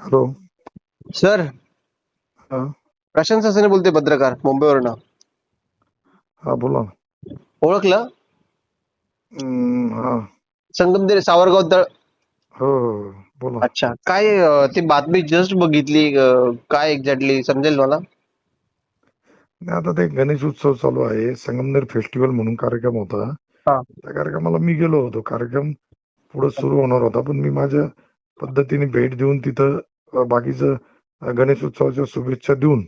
Hello sir हा. प्रशांत ससाने बोलते पत्रकार मुंबईवरनं. हा बोला ना. ओळखलं? हम्म, हा. संगमनेर सावरगाव तळ हो हो हो. बोला. अच्छा काय अं, ती बातमी जस्ट बघितली अं, काय एक्झॅक्टली समजेल मला नाही आता ते गणेश उत्सव चालू आहे संगमनेर फेस्टिवल म्हणून कार्यक्रम होता. हा. त्या कार्यक्रमाला मी गेलो होतो. कार्यक्रम पुढे सुरू होणार होता पण मी माझ्या पद्धतीने भेट देऊन तिथं बाकीचं गणेश उत्सवाच्या शुभेच्छा देऊन.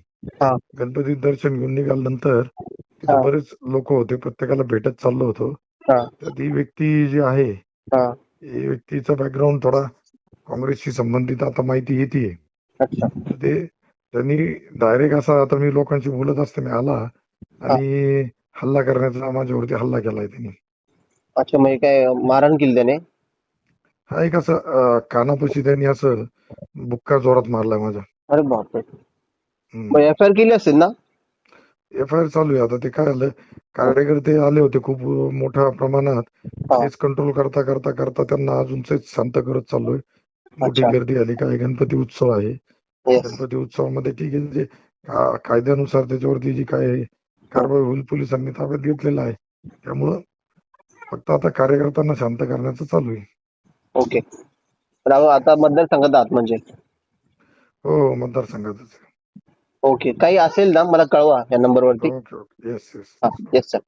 गणपती दर्शन घेऊन निघाल्यानंतर. तिथं बरेच लोक होते प्रत्येकाला भेटत चाललो होतो. त्यात ही व्यक्ती जी आहे हा. व्यक्तीचा बॅकग्राऊंड थोडा काँग्रेसशी संबंधित आता माहिती येते तर ते त्यांनी डायरेक्ट असा आता मी लोकांशी बोलत असताना आला आणि हल्ला करण्याचा माझ्यावरती हल्ला केलाय त्यांनी अच्छा म्हणजे काय मारहाण केली त्याने हा एक असं कानापाशी त्यांनी असं बुक्का जोरात मारलाय माझ्या. अरे बापरे. एफ आय आर केली असेल ना? एफ आय आर चालू आहे. आता ते काय झालं कार्यकर्ते आले होते खूप मोठ्या प्रमाणात. तेच कंट्रोल करता करता करता त्यांना अजून शांत करत चाललोय. मोठी. गर्दी आली काय गणपती उत्सव आहे. गणपती उत्सवामध्ये ठीक आहे. जे कायद्यानुसार त्याच्यावरती जी काय कारवाई होईल पोलिसांनी ताब्यात घेतलेलं आहे. त्यामुळं फक्त आता कार्यकर्त्यांना शांत करण्याचं चालू आहे. ओके. राव आता मतदारसंघात आहात म्हणजे? हो मतदारसंघातच ओके. काही असेल ना? मला कळवा या नंबरवरती. Okay okay. येस येस हा येस सर